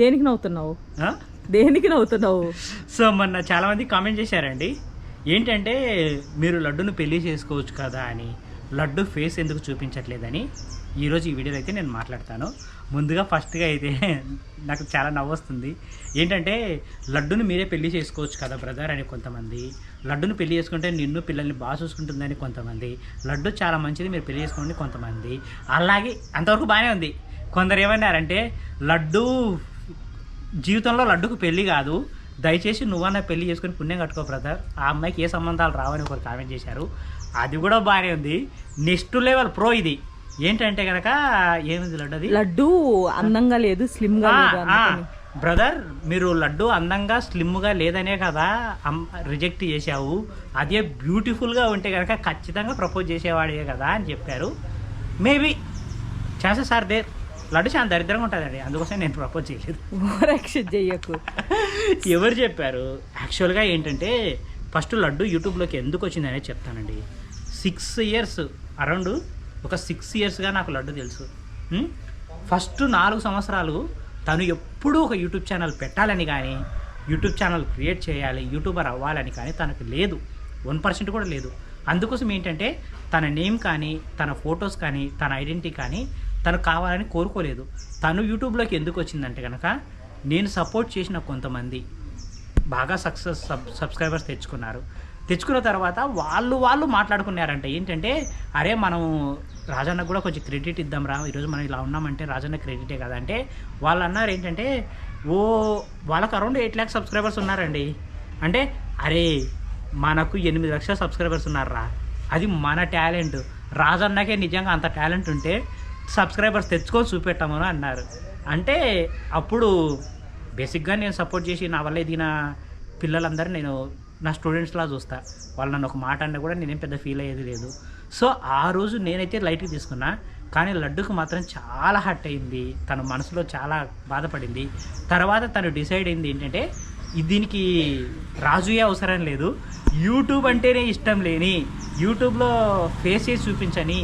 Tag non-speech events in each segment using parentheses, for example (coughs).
దేనికి నవ్వుతున్నావు? దేనికి నవ్వుతున్నావు? సో మొన్న చాలామంది కామెంట్ చేశారండి. ఏంటంటే మీరు లడ్డును పెళ్ళి చేసుకోవచ్చు కదా అని లడ్డు ఫేస్ ఎందుకు చూపించట్లేదని ఈరోజు ఈ వీడియోలో అయితే నేను మాట్లాడతాను. ముందుగా ఫస్ట్గా అయితే నాకు చాలా నవ్వు వస్తుంది ఏంటంటే లడ్డును మీరే పెళ్ళి చేసుకోవచ్చు కదా బ్రదర్ అని కొంతమంది లడ్డును పెళ్ళి చేసుకుంటే నిన్ను పిల్లల్ని బాగా చూసుకుంటుందని కొంతమంది లడ్డు చాలా మంచిది మీరు పెళ్ళి చేసుకోండి కొంతమంది. అలాగే అంతవరకు బాగానే ఉంది. కొందరు ఏమన్నారంటే లడ్డు జీవితంలో లడ్డుకు పెళ్ళి కాదు. దయచేసి నువ్వన్నా పెళ్ళి చేసుకుని పుణ్యం కట్టుకో బ్రదర్ ఆ అమ్మాయికి ఏ సంబంధాలు రావని ఒకరు కామెంట్ చేశారు. అది కూడా బాగానే ఉంది. నెక్స్ట్ లెవెల్ ప్రో ఇది. ఏంటంటే కనుక ఏమిది లడ్డు అది? లడ్డు అందంగా లేదు స్లిమ్గా లేదు అందుకని. బ్రదర్ మీరు లడ్డు అందంగా స్లిమ్గా లేదనే కదా రిజెక్ట్ చేశావు. అదే బ్యూటిఫుల్గా ఉంటే కనుక ఖచ్చితంగా ప్రపోజ్ చేసేవాడే కదా అని చెప్పారు. Maybe chances are there laddu చాలా దరిద్రంగా ఉంటుందండి. అందుకోసం నేను ప్రపోజ్ చేయలేదు. ఓవర్ యాక్షన్ చెయ్యకు. (laughs) ఎవరు చెప్పారు? యాక్చువల్గా ఏంటంటే ఫస్ట్ లడ్డు యూట్యూబ్లోకి ఎందుకు వచ్చింది అనేది చెప్తానండి. సిక్స్ ఇయర్స్ అరౌండ్ ఒక సిక్స్ ఇయర్స్గా నాకు లడ్డు తెలుసు? ఫస్ట్ నాలుగు సంవత్సరాలు తను ఎప్పుడూ ఒక యూట్యూబ్ ఛానల్ పెట్టాలని కానీ యూట్యూబ్ ఛానల్ క్రియేట్ చేయాలి యూట్యూబర్ అవ్వాలని కానీ తనకు లేదు. వన్ పర్సెంట్ కూడా లేదు. అందుకోసం ఏంటంటే తన నేమ్ కానీ తన ఫొటోస్ కానీ తన ఐడెంటిటీ కానీ తను కావాలని కోరుకోలేదు. తను యూట్యూబ్లోకి ఎందుకు వచ్చిందంటే కనుక నేను సపోర్ట్ చేసిన కొంతమంది బాగా సక్సెస్ సబ్ సబ్స్క్రైబర్స్ తెచ్చుకున్నారు. తెచ్చుకున్న తర్వాత వాళ్ళు వాళ్ళు మాట్లాడుకున్నారంట ఏంటంటే అరే మనం రాజన్న కూడా కొంచెం క్రెడిట్ ఇద్దాం రా ఈరోజు మనం ఇలా ఉన్నామంటే రాజన్న క్రెడిటే కదా అంటే వాళ్ళు అన్నారు ఏంటంటే ఓ వాళ్ళకి అరౌండ్ ఎయిట్ ల్యాక్స్ సబ్స్క్రైబర్స్ ఉన్నారండి. అంటే అరే మనకు ఎనిమిది లక్షల సబ్స్క్రైబర్స్ ఉన్నారా అది మన టాలెంట్. రాజన్నకే నిజంగా అంత టాలెంట్ ఉంటే సబ్స్క్రైబర్స్ తెచ్చుకొని చూపెట్టామని అన్నారు. అంటే అప్పుడు బేసిక్గా నేను సపోర్ట్ చేసి నా వల్ల ఎదిగిన పిల్లలందరూ నేను నా స్టూడెంట్స్లా చూస్తా. వాళ్ళు నన్ను ఒక మాట అన్నా కూడా నేనేం పెద్ద ఫీల్ అయ్యేది లేదు. సో ఆ రోజు నేనైతే లైట్గా తీసుకున్నా. కానీ లడ్డుకు మాత్రం చాలా హర్ట్ అయింది. తన మనసులో చాలా బాధపడింది. తర్వాత తను డిసైడ్ అయింది ఏంటంటే దీనికి రాజుయే అవసరం లేదు. యూట్యూబ్ అంటేనే ఇష్టం లేని యూట్యూబ్లో ఫేస్ చేసి చూపించని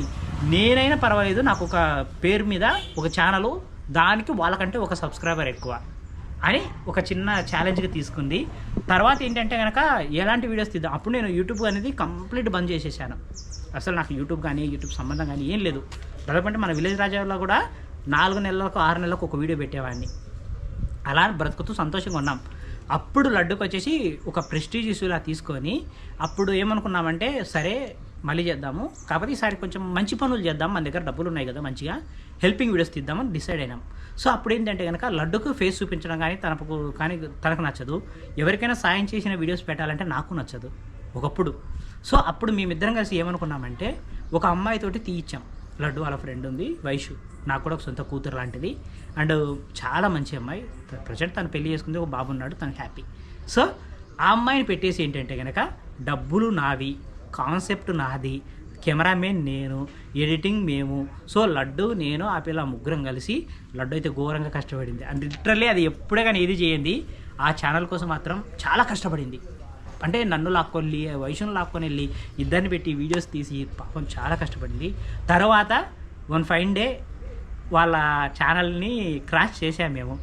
నేనైనా పర్వాలేదు నాకు ఒక పేరు మీద ఒక ఛానల్ దానికి వాళ్ళకంటే ఒక సబ్స్క్రైబర్ ఎక్కువ అని ఒక చిన్న ఛాలెంజ్గా తీసుకుంది. తర్వాత ఏంటంటే కనుక ఎలాంటి వీడియోస్ తీద్దాం? అప్పుడు నేను యూట్యూబ్ అనేది కంప్లీట్ బంద్ చేసేసాను. అసలు నాకు యూట్యూబ్ కానీ యూట్యూబ్ సంబంధం కానీ ఏం లేదు. దాదాపు అంటే మన విలేజ్ రాజాలో కూడా నాలుగు నెలలకు ఆరు నెలలకు ఒక వీడియో పెట్టేవాడిని. అలా బ్రతుకుతూ సంతోషంగా ఉన్నాం. అప్పుడు లడ్డుకు వచ్చేసి ఒక ప్రెస్టీజ్ ఇష్యూలా తీసుకొని అప్పుడు ఏమనుకున్నామంటే సరే మళ్ళీ చేద్దాము. కాకపోతే ఈసారి కొంచెం మంచి పనులు చేద్దాం. మన దగ్గర డబ్బులు ఉన్నాయి కదా మంచిగా. హెల్పింగ్ వీడియోస్ తీద్దామని డిసైడ్ అయినాం. సో అప్పుడు ఏంటంటే కనుక లడ్డుకు ఫేస్ చూపించడం కానీ తనకు కానీ తనకు నచ్చదు. ఎవరికైనా సాయం చేసిన వీడియోస్ పెట్టాలంటే నాకు నచ్చదు. ఒకప్పుడు. సో అప్పుడు మేమిద్దరం కలిసి ఏమనుకున్నామంటే ఒక అమ్మాయితోటి తీయించాం లడ్డు వాళ్ళ ఫ్రెండ్ ఉంది వైషు. నాకు కూడా ఒక సొంత కూతురు లాంటిది. అండ్ చాలా మంచి అమ్మాయి. ప్రజెంట్ తను పెళ్ళి చేసుకుంది ఒక బాబు ఉన్నాడు తను హ్యాపీ సో ఆ అమ్మాయిని పెట్టేసి ఏంటంటే కనుక డబ్బులు నావి. కాన్సెప్ట్ నాది. కెమెరామెన్ నేను ఎడిటింగ్ మేము. సో లడ్డు నేను ఆ పిల్ల ముగ్గురం కలిసి లడ్డు అయితే ఘోరంగా కష్టపడింది. అండ్ లిటరల్లీ అది ఎప్పుడే కానీ ఇది చేయండి ఆ ఛానల్ కోసం మాత్రం చాలా కష్టపడింది. అంటే నన్ను లాక్కొని వయసును లాక్కొని వెళ్ళి ఇద్దరిని పెట్టి వీడియోస్ తీసి పాపం చాలా కష్టపడింది. తర్వాత వన్ ఫైన్ డే వాళ్ళ ఛానల్ని క్రాష్ చేసాము మేము.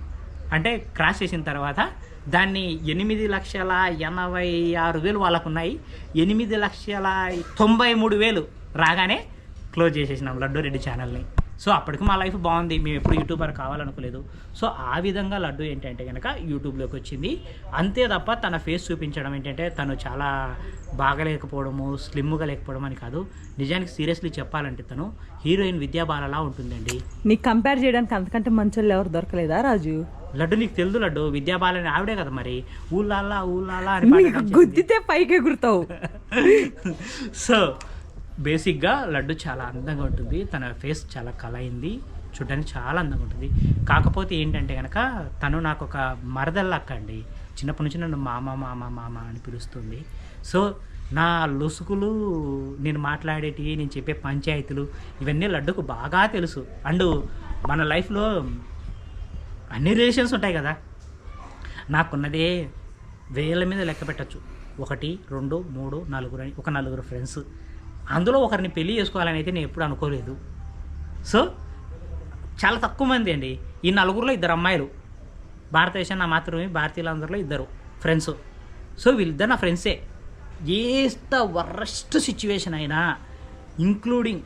అంటే క్రాష్ చేసిన తర్వాత దాన్ని ఎనిమిది లక్షల ఎనభై ఆరు వేలు వాళ్ళకు ఉన్నాయి ఎనిమిది లక్షల తొంభై మూడు వేలు రాగానే క్లోజ్ చేసేసినాం లడ్డూరెడ్డి ఛానల్ని. సో అప్పటికి మా లైఫ్ బాగుంది మేము ఎప్పుడు యూట్యూబర్ కావాలనుకోలేదు. సో ఆ విధంగా లడ్డు ఏంటంటే కనుక యూట్యూబ్లోకి వచ్చింది. అంతే తప్ప తన ఫేస్ చూపించడం ఏంటంటే తను చాలా బాగలేకపోవడము స్లిమ్గా లేకపోవడం అని కాదు. నిజానికి సీరియస్లీ చెప్పాలంటే తను హీరోయిన్ విద్యా బాలలా ఉంటుందండి. నీకు కంపేర్ చేయడానికి అంతకంటే మంచోళ్ళు ఎవరు దొరకలేదా రాజు? లడ్డు నీకు తెలుదు లడ్డు విద్యా బాలని ఆవిడే కదా మరి. ఊలాలా ఊలాలా అని గుద్దితే పైకి ఎగురుతావు సో బేసిక్గా లడ్డు చాలా అందంగా ఉంటుంది. తన ఫేస్ చాలా కలయింది చూడడానికి చాలా అందంగా ఉంటుంది. కాకపోతే ఏంటంటే కనుక తను నాకు ఒక మరదల్లక్క అండి చిన్నప్పటి నుంచి నన్ను మామ మామ మామ అని పిలుస్తుంది. సో నా లొసుకులు నేను మాట్లాడేటివి నేను చెప్పే పంచాయతీలు ఇవన్నీ లడ్డుకు బాగా తెలుసు. అండ్ మన లైఫ్లో అన్ని రిలేషన్స్ ఉంటాయి కదా. నాకున్నదే వేల మీద లెక్క పెట్టచ్చు. ఒకటి రెండు మూడు నలుగురు అని ఒక నలుగురు ఫ్రెండ్స్. అందులో ఒకరిని పెళ్ళి చేసుకోవాలని అయితే నేను ఎప్పుడు అనుకోలేదు. సో చాలా తక్కువ మంది అండి. ఈ నలుగురిలో ఇద్దరు అమ్మాయిలు. భారతదేశం నా మాతృభూమి భారతీయులందరిలో ఇద్దరు ఫ్రెండ్స్ సో వీళ్ళిద్దరు నా ఫ్రెండ్సే ఎంత వరస్ట్ సిచ్యువేషన్ అయినా ఇంక్లూడింగ్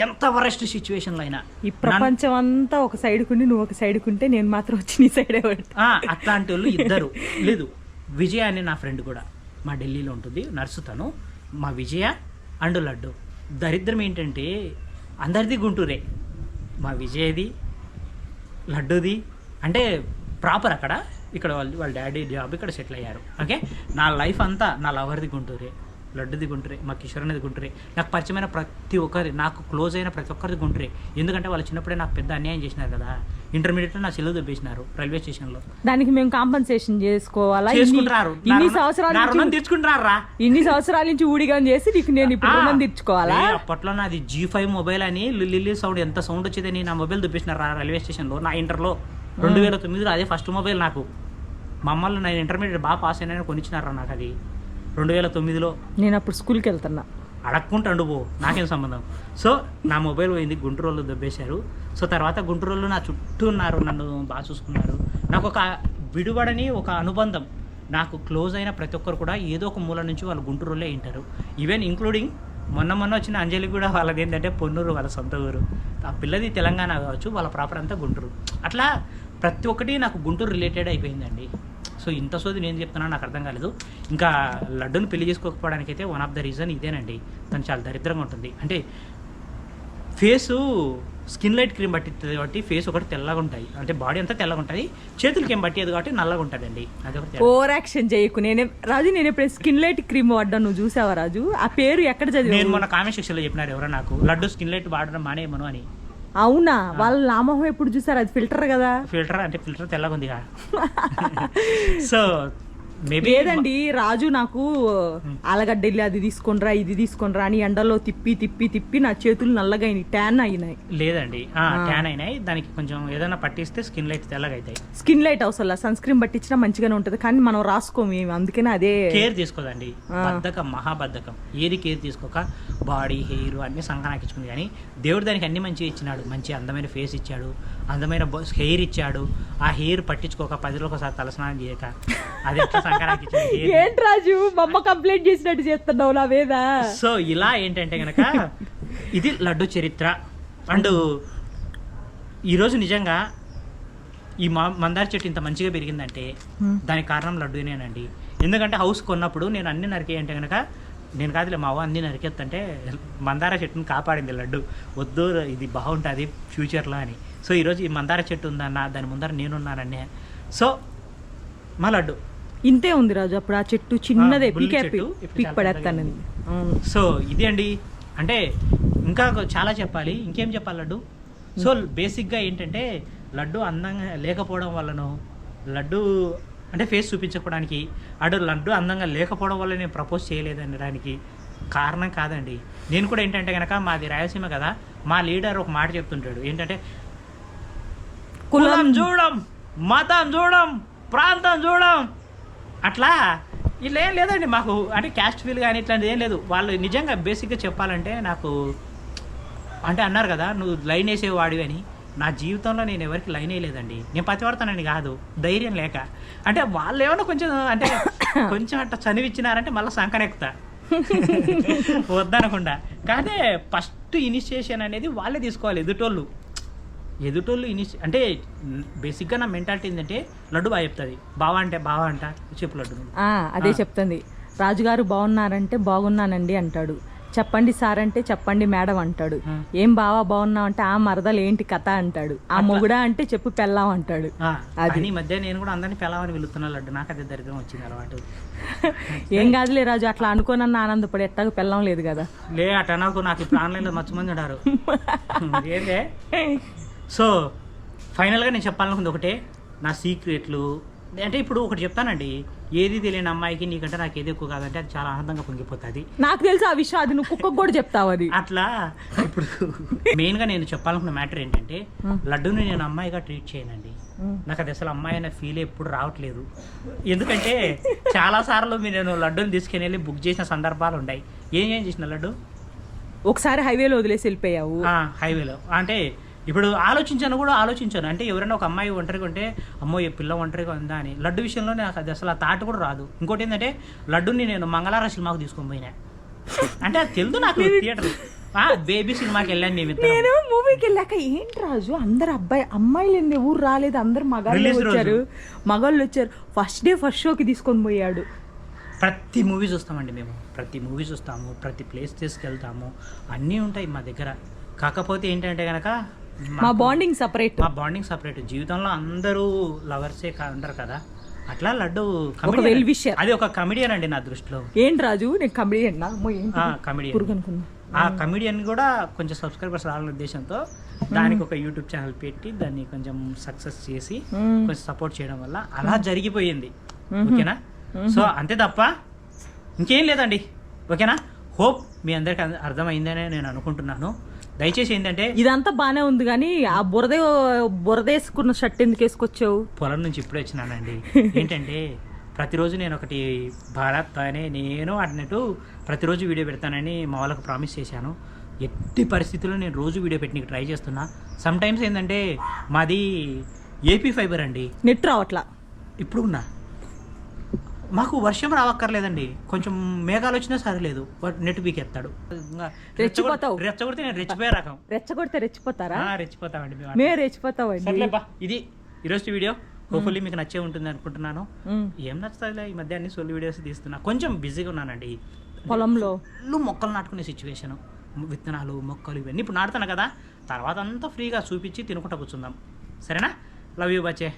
ఎంత వరస్ట్ సిచ్యువేషన్లో అయినా. ఈ ప్రపంచం అంతా ఒక సైడ్ కుండి నువ్వు ఒక సైడ్ కుంటే నేను మాత్రం వచ్చి నీ సైడే అట్లాంటి వాళ్ళు ఇద్దరు. లేదు విజయ అనే నా ఫ్రెండ్ కూడా. మా ఢిల్లీలో ఉంటుంది నర్సు తను. మా విజయ అండ్ లడ్డు. దరిద్రం ఏంటంటే అందరిది గుంటూరే. మా విజయది లడ్డుది అంటే ప్రాపర్ అక్కడ. ఇక్కడ వాళ్ళు వాళ్ళ డాడీ జాబ్ ఇక్కడ సెటిల్ అయ్యారు. ఓకే? నా లైఫ్ అంతా నా లవర్ది గుంటూరే లడ్డుది గుంటూరే మా కిషోర్ అనేది గుంటూరే. నాకు పరిచయమైన ప్రతి ఒక్కరి నాకు క్లోజ్ అయిన ప్రతి ఒక్కరిది గుంటూరే. ఎందుకంటే వాళ్ళు చిన్నప్పుడే నాకు పెద్ద అన్యాయం చేసినారు కదా. ఇంటర్మీడియట్లో నా చెల్లు దొబ్బేసినారు రైల్వే స్టేషన్లో. దానికి మేము కాంపన్సేషన్ చేసుకోవాలా? ఇన్ని- చేసుకుంటారు ఇన్ని సంవత్సరాల రుణం తీర్చుకుంటారా ఇన్ని సంవత్సరాల నుంచి ఊడిగా చేసి నీకు నేను ఇప్పుడు రుణం తీర్చుకోవాలా? అప్పట్లో నాది జీ ఫైవ్ మొబైల్ అని లిల్లీ సౌండ్ ఎంత సౌండ్ వచ్చేదని నా మొబైల్ దుబ్బేసినారా రైల్వే స్టేషన్లో? నా ఇంటర్లో. రెండు వేల తొమ్మిదిలో అదే ఫస్ట్ మొబైల్ నాకు. మమ్మల్ని నేను ఇంటర్మీడియట్ బాగా పాస్ అయినా కొనిచ్చినారా నాకు అది? రెండు వేల తొమ్మిదిలో. నేను అప్పుడు స్కూల్కి వెళ్తున్నా. అడక్కుంటాండు పో నాకేం సంబంధం? సో నా మొబైల్ పోయింది గుంటూరులో దొబ్బేశారు. సో తర్వాత గుంటూరులో నా చుట్టూ ఉన్నారు నన్ను బాగా చూసుకున్నారు. నాకు ఒక విడుబడని ఒక అనుబంధం. నాకు క్లోజ్ అయిన ప్రతి ఒక్కరు కూడా ఏదో ఒక మూల నుంచి వాళ్ళు గుంటూరులో వింటారు ఈవెన్ ఇంక్లూడింగ్ మొన్న మొన్న వచ్చిన అంజలి కూడా వాళ్ళది ఏంటంటే పొన్నూరు వాళ్ళ సొంత ఊరు. ఆ పిల్లది తెలంగాణ కావచ్చు వాళ్ళ ప్రాపర్ అంతా గుంటూరు. అట్లా ప్రతి ఒక్కటి నాకు గుంటూరు రిలేటెడ్ అయిపోయిందండి. సో ఇంత సోది నేను చెప్తున్నా నాకు అర్థం కాలేదు. ఇంకా లడ్డును పెళ్ళి చేసుకోకపోవడానికి అయితే వన్ ఆఫ్ ద రీజన్ ఇదేనండి. తను చాలా దరిద్రంగా ఉంటుంది. అంటే ఫేసు స్కిన్ లైట్ క్రీమ్ పట్టిస్తుంది కాబట్టి ఫేస్ ఒకటి తెల్లగా ఉంటాయి. అంటే బాడీ అంతా తెల్లగా ఉంటుంది. చేతులకి ఏం పట్టేది కాబట్టి నల్లగా ఉంటుందండి. ఒకటి ఓవర్ యాక్షన్ చేయకు. నేనే రాజు నేను ఎప్పుడు స్కిన్ లైట్ క్రీమ్ వాడ్డా నువ్వు చూసావా రాజు? ఆ పేరు ఎక్కడ నేను చదివావు మొన్న కామెంట్ సెక్షన్లో చెప్పినారు ఎవరో నాకు. లడ్డు స్కిన్ లైట్ వాడడం మానేయమను అని. అవునా? వాళ్ళ నామోహం ఎప్పుడు చూసారు? అది ఫిల్టర్ కదా? ఫిల్టర్ అంటే ఫిల్టర్ తెల్లగా ఉంది (laughs) సో లేదండి రాజు నాకు ఆలగడ్డ వెళ్ళి అది తీసుకొనిరా ఇది తీసుకొనిరా అని ఎండలో తిప్పి తిప్పి తిప్పి నా చేతులు నల్లగా అయినాయి. ట్యాన్ అయినాయి లేదండి ట్యాన్ అయినాయి. దానికి కొంచెం ఏదైనా పట్టిస్తే స్కిన్ లైట్ తెల్లగా అవుతాయి స్కిన్ లైట్ అవసరం సన్ స్క్రీన్ పట్టించినా మంచిగానే ఉంటది. కానీ మనం రాసుకోము ఏమి. అందుకనే అదే కేర్ తీసుకోదండి. బద్ధకం మహాబద్ధకం. ఏది కేర్ తీసుకోక బాడీ హెయిర్ అన్ని సంకనాకించుకుంది కానీ దేవుడు దానికి అన్ని మంచిగా ఇచ్చినాడు. మంచి అందమైన ఫేస్ ఇచ్చాడు. అందమైన హెయిర్ ఇచ్చాడు. ఆ హెయిర్ పట్టించుకోక పది రోజులు ఒకసారి తలస్నానం చేయక. అది ని. ఏంటి రాజు? మా అమ్మ కంప్లైంట్ చేసినట్టు చేస్తున్నావు నా మీద? సో ఇలా ఏంటంటే గనక ఇది లడ్డు చరిత్ర. అండ్ ఈరోజు నిజంగా ఈ మా మందార చెట్టు ఇంత మంచిగా పెరిగిందంటే. దానికి కారణం లడ్డూనేనండి. ఎందుకంటే హౌస్ కొన్నప్పుడు నేను అన్ని నరికే అంటే కనుక నేను కాదులే మా అవ్వ అన్ని నరికేస్తుంటే మందార చెట్టుని కాపాడింది లడ్డు. వద్దు ఇది బాగుంటుంది ఫ్యూచర్లో అని. సో ఈరోజు ఈ మందార చెట్టు ఉందన్న దాని ముందర నేనున్నానన్నే సో మా లడ్డు. ఇంతే ఉంది రాజు అప్పుడు ఆ చెట్టు చిన్నదే పీకే పడేస్తానండి. సో ఇది అండి. అంటే ఇంకా చాలా చెప్పాలి. ఇంకేం చెప్పాలి లడ్డు? సో బేసిక్గా ఏంటంటే లడ్డు అందంగా లేకపోవడం వల్లనో లడ్డు అంటే ఫేస్ చూపించకపోవడానికి అడు లడ్డు అందంగా లేకపోవడం వల్ల నేను ప్రపోజ్ చేయలేదనడానికి కారణం కాదండి. నేను కూడా ఏంటంటే కనుక మాది రాయలసీమ కదా మా లీడర్ ఒక మాట చెప్తుంటాడు. ఏంటంటే కులం చూడం మతం చూడం ప్రాంతం చూడం. అట్లా ఇలా ఏం లేదండి మాకు. అంటే క్యాస్ట్ ఫీల్ కానీ ఇట్లాంటిది ఏం లేదు. వాళ్ళు నిజంగా బేసిక్గా చెప్పాలంటే నాకు అంటే అన్నారు కదా నువ్వు లైన్ వేసేవాడివి అని. నా జీవితంలో నేను ఎవరికి లైన్ వేయలేదండి. నేను పతివర్తానని కాదు ధైర్యం లేక. అంటే వాళ్ళు ఏమైనా కొంచెం అంటే (coughs) కొంచెం అట్లా చనివిచ్చినారంటే మళ్ళీ సంకనెక్కుతా. (laughs) వద్దనకుండా. కానీ ఫస్ట్ ఇనిషియేషన్ అనేది వాళ్ళే తీసుకోవాలి ఎదుటోళ్ళు. ఎదుటోళ్ళు ఇనిషి అంటే బేసిక్గా నా మెంటాలిటీ ఏంటంటే లడ్డు బాగా చెప్తుంది. బావా అంటే బావా అంట చెప్పు లడ్డు. అదే. చెప్తుంది. రాజుగారు బాగున్నారంటే బాగున్నానండి అంటాడు. చెప్పండి సార్ అంటే చెప్పండి మేడం అంటాడు. ఏం బావా బాగున్నావు అంటే ఆ మరదలు ఏంటి కథ? అంటాడు. ఆ మొగుడా అంటే చెప్పు పెళ్ళాం అంటాడు. అది. మధ్య నేను కూడా అందరినీ వెళుతున్నా లడ్డు నాకు అదే దరిద్రం వచ్చింది అలవాటు. (laughs) ఏం కాదులే రాజు అట్లా అనుకోనన్న ఆనందపడి ఎట్టాగో పెళ్ళం లేదు కదా. లే అట నాకు నాకు ఇప్పుడు ఆన్లైన్లో మచ్చు మంది ఉన్నారు (laughs) ఏంటే సో ఫైనల్గా నేను చెప్పాలనుకుంది ఒకటే. నా సీక్రెట్లు అంటే ఇప్పుడు ఒకటి చెప్తానండి. ఏది తెలియని అమ్మాయికి నీకంటే నాకు ఏది ఎక్కువ కాదంటే అది చాలా ఆనందంగా పొంగిపోతుంది. నాకు తెలుసు ఆ విషయం అది నువ్వు కుక్కకు కూడా చెప్తావు అది. అట్లా ఇప్పుడు మెయిన్గా నేను చెప్పాలనుకున్న మ్యాటర్ ఏంటంటే. లడ్డూని నేను అమ్మాయిగా ట్రీట్ చేయనండి. నాకు అది అసలు అమ్మాయి అనే ఫీల్ ఎప్పుడు రావట్లేదు. ఎందుకంటే చాలా సార్లు మీరు నేను లడ్డూని తీసుకుని వెళ్ళి బుక్ చేసిన సందర్భాలు ఉన్నాయి. ఏం ఏం చేసిన లడ్డు? ఒకసారి హైవేలో వదిలేసి వెళ్ళిపోయావు. హైవేలో. అంటే ఇప్పుడు ఆలోచించాను కూడా ఆలోచించాను. అంటే ఎవరైనా ఒక అమ్మాయి ఒంటరిగా ఉంటే అమ్మో ఈ పిల్ల ఒంటరిగా ఉందా అని. లడ్డు విషయంలో నాకు అది అసలు ఆ తాట కూడా రాదు. ఇంకోటి ఏంటంటే లడ్డుని నేను మంగళార సినిమాకు తీసుకొని పోయినా. అంటే అది తెలుదు నాకు థియేటర్ బేబీ సినిమాకి వెళ్ళాను ఇద్దరం. నేను మూవీకి వెళ్ళాక ఏంటి రాజు? అందరు అబ్బాయి అమ్మాయిలు ఏంది ఊరు రాలేదు. అందరు మగాళ్ళు. వచ్చారు. మగాళ్ళు వచ్చారు. ఫస్ట్ డే ఫస్ట్ షోకి తీసుకొని పోయాడు. ప్రతి మూవీ చూస్తామండి మేము. ప్రతి మూవీ చూస్తాము. ప్రతి ప్లేస్ తీసుకెళ్తాము అన్నీ ఉంటాయి మా దగ్గర. కాకపోతే ఏంటంటే కనుక మా బాండింగ్ సపరేట్ మా బాండింగ్ సపరేట్ జీవితంలో అందరూ లవర్సే ఉండరు కదా. అట్లా లడ్డు well wisher. అది ఒక కమిడియన్ అండి నా దృష్టిలో. ఏంటి రాజు? నేను కమిడియన్ కమిడియన్ ఆ కమిడియన్ కూడా కొంచెం సబ్స్క్రైబర్స్ రావాలనే ఉద్దేశంతో దానికి ఒక యూట్యూబ్ ఛానల్ పెట్టి దాన్ని కొంచెం సక్సెస్ చేసి. కొంచెం సపోర్ట్ చేయడం వల్ల అలా జరిగిపోయింది. ఓకేనా? సో అంతే తప్ప ఇంకేం లేదండి. ఓకేనా? హోప్ మీ అందరికి అర్థ- అర్థమైందనే నేను అనుకుంటున్నాను. దయచేసి ఏంటంటే ఇదంతా బానే ఉంది కానీ ఆ బురద బురదేసుకున్న షర్ట్ ఎందుకు వేసుకొచ్చావు? పొలం నుంచి ఇప్పుడే వచ్చినానండి. (laughs) ఏంటంటే ప్రతిరోజు నేను ఒకటి భారత్ అనే నేను అన్నట్టు ప్రతిరోజు వీడియో పెడతానని మా వాళ్ళకి ప్రామిస్ చేశాను. ఎట్టి పరిస్థితుల్లో నేను రోజు వీడియో పెట్టడానికి ట్రై చేస్తున్నా. సమ్ టైమ్స్ ఏంటంటే మాది ఏపీ ఫైబర్ అండి. నెట్ రావట్లా? ఇప్పుడు ఉన్నా. మాకు వర్షం రావక్కర్లేదండి. కొంచెం మేఘాలు వచ్చినా సరే లేదు నెట్ పీకెత్తాడు. రెచ్చిపోతావు. రెచ్చగొడితే నేను రెచ్చిపోయే రకం. రెచ్చగొడితే రెచ్చిపోతారా? రెచ్చిపోతామండి మేము. బా ఇది ఈరోజు వీడియో. హోప్ఫుల్లీ మీకు నచ్చే ఉంటుంది అనుకుంటున్నాను. ఏం నచ్చుతుందిలే? ఈ మధ్య అన్ని సొల్లు వీడియోస్ తీస్తున్నా. కొంచెం బిజీగా ఉన్నానండి. పొలంలో? ఫుల్ మొక్కలు నాటుకునే సిచ్యువేషన్. విత్తనాలు మొక్కలు ఇవన్నీ ఇప్పుడు నాటుతాను కదా. తర్వాత అంతా ఫ్రీగా చూపించి తినుకుంటా కూర్చుందాం. సరేనా? Love you బచ్చే.